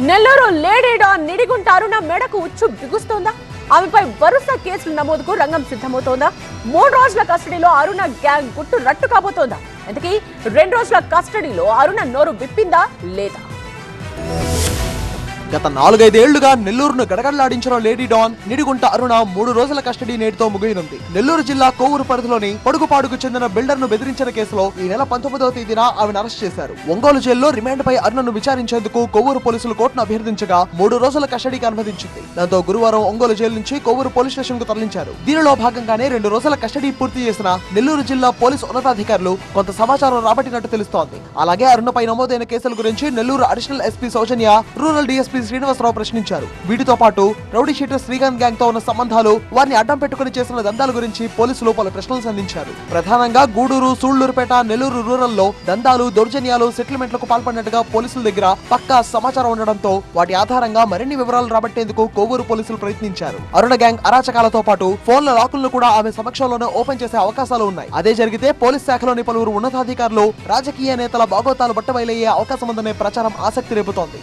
Nellore lady don Nidigunta Aruna మెడకు ఉచ్చు బిగుస్తోందా? ఆమెపై వరుస కేసులు నమోదుకు రంగం సిద్ధమవుతోందా? మూడు రోజుల కస్టడీలో అరుణ గ్యాంగ్ గుట్టు రట్టు కాబోతోందా? ఇంతకీ రెండు రోజుల కస్టడీలో అరుణ నోరు విప్పిందా లేదా? గత నాలుగైదేళ్ళుగా నెల్లూరును గడగడలాడించిన లేడీ డాన్ నిడిగుంట అరుణ మూడు రోజుల కస్టడీ నేటితో ముగియనుంది. నెల్లూరు జిల్లా కోవూరు పరిధిలోని పొడుగుపాడుకు చెందిన బిల్డర్ను బెదిరించిన కేసులో ఈ నెల పంతొమ్మిదవ తేదీన ఆమెను అరెస్ట్ చేశారు. ఒంగోలు జైల్లో రిమాండ్ పై అరుణను విచారించేందుకు కొవ్వూరు పోలీసులు కోర్టును అభ్యర్థించగా మూడు రోజుల కస్టడీకి అనుమతించింది. దాంతో గురువారం ఒంగోలు జైలు నుంచి కొవ్వూరు పోలీస్ స్టేషన్కు తరలించారు. దీనిలో భాగంగానే రెండు రోజుల కస్టడీ పూర్తి చేసిన నెల్లూరు జిల్లా పోలీసు ఉన్నతాధికారులు కొంత సమాచారం రాబట్టినట్టు తెలుస్తోంది. అలాగే అరుణపై నమోదైన కేసుల గురించి Nellore additional SP Soujanya rural DSP Srinivasarao ప్రశ్నించారు. వీటితో పాటు రౌడీ షీటర్ శ్రీకాంత్ గ్యాంగ్తో ఉన్న సంబంధాలు వారిని అడ్డం పెట్టుకుని చేసిన దందాల గురించి పోలీసులు పలు ప్రశ్నలు సంధించారు. ప్రధానంగా గూడూరు సూళ్ళూరుపేట నెల్లూరు రూరల్లో దందాలు దౌర్జన్యాలు సెటిల్మెంట్లకు పాల్పడినట్టుగా పోలీసుల దగ్గర పక్కా సమాచారం ఉండడంతో వాటి ఆధారంగా మరిన్ని వివరాలు రాబట్టేందుకు కోవూరు పోలీసులు ప్రయత్నించారు. అరుణ గ్యాంగ్ అరాచకాలతో పాటు ఫోన్ల లాకులను కూడా ఆమె సమక్షంలోనే ఓపెన్ చేసే అవకాశాలు ఉన్నాయి. అదే జరిగితే పోలీస్ శాఖలోని పలువురు ఉన్నతాధికారులు రాజకీయ నేతల బాగోతాలు బట్టబయలయ్యే అవకాశం ఉందనే ప్రచారం ఆసక్తి రేపుతోంది.